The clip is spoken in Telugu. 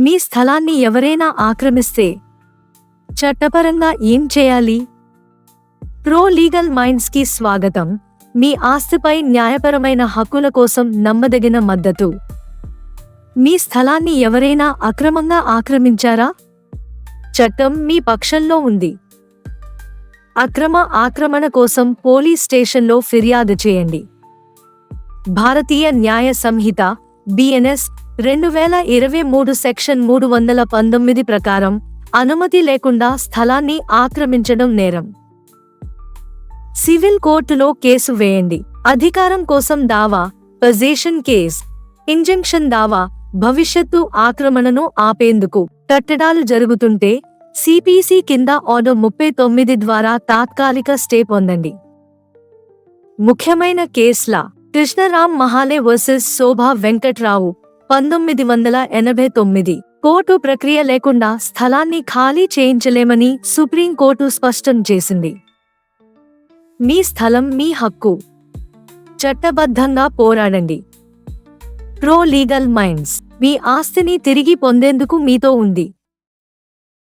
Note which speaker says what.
Speaker 1: మీ స్థలాన్ని ఎవరైనా ఆక్రమిస్తే చట్టపరంగా ఏం చేయాలి? ప్రో లీగల్ మైండ్స్కి స్వాగతం. మీ ఆస్తిపై న్యాయపరమైన హక్కుల కోసం నమ్మదగిన మద్దతు. మీ స్థలాన్ని ఎవరైనా అక్రమంగా ఆక్రమించారా? చట్టం మీ పక్షంలో ఉంది. అక్రమ ఆక్రమణ కోసం పోలీస్ స్టేషన్లో ఫిర్యాదు చేయండి. భారతీయ న్యాయ సంహిత బిఎన్ఎస్ రెండు వేల ఇరవై మూడు సెక్షన్ మూడు వందల పంతొమ్మిది ప్రకారం అనుమతి లేకుండా స్థలాన్ని ఆక్రమించడం నేరం. సివిల్ కోర్టులో కేసు వేయండి. అధికారం కోసం దావా పొజిషన్ కేస్ ఇంజంక్షన్ దావా భవిష్యత్తు ఆక్రమణను ఆపేందుకు కట్టడాలు జరుగుతుంటే సిపిసి కింద ఆర్డర్ ముప్పై తొమ్మిది ద్వారా తాత్కాలిక స్టే పొందండి. ముఖ్యమైన కేసుల కృష్ణరామ్ మహాలే వర్సెస్ శోభా వెంకట్రావు పంతొమ్మిది వందల ఎనభై తొమ్మిది. కోర్టు ప్రక్రియ లేకుండా స్థలాన్ని ఖాళీ చేయించలేమని సుప్రీంకోర్టు స్పష్టం చేసింది. మీ స్థలం మీ హక్కు. చట్టబద్ధంగా పోరాడండి. Pro legal minds. మీ ఆస్తిని తిరిగి పొందేందుకు మీతో ఉంది.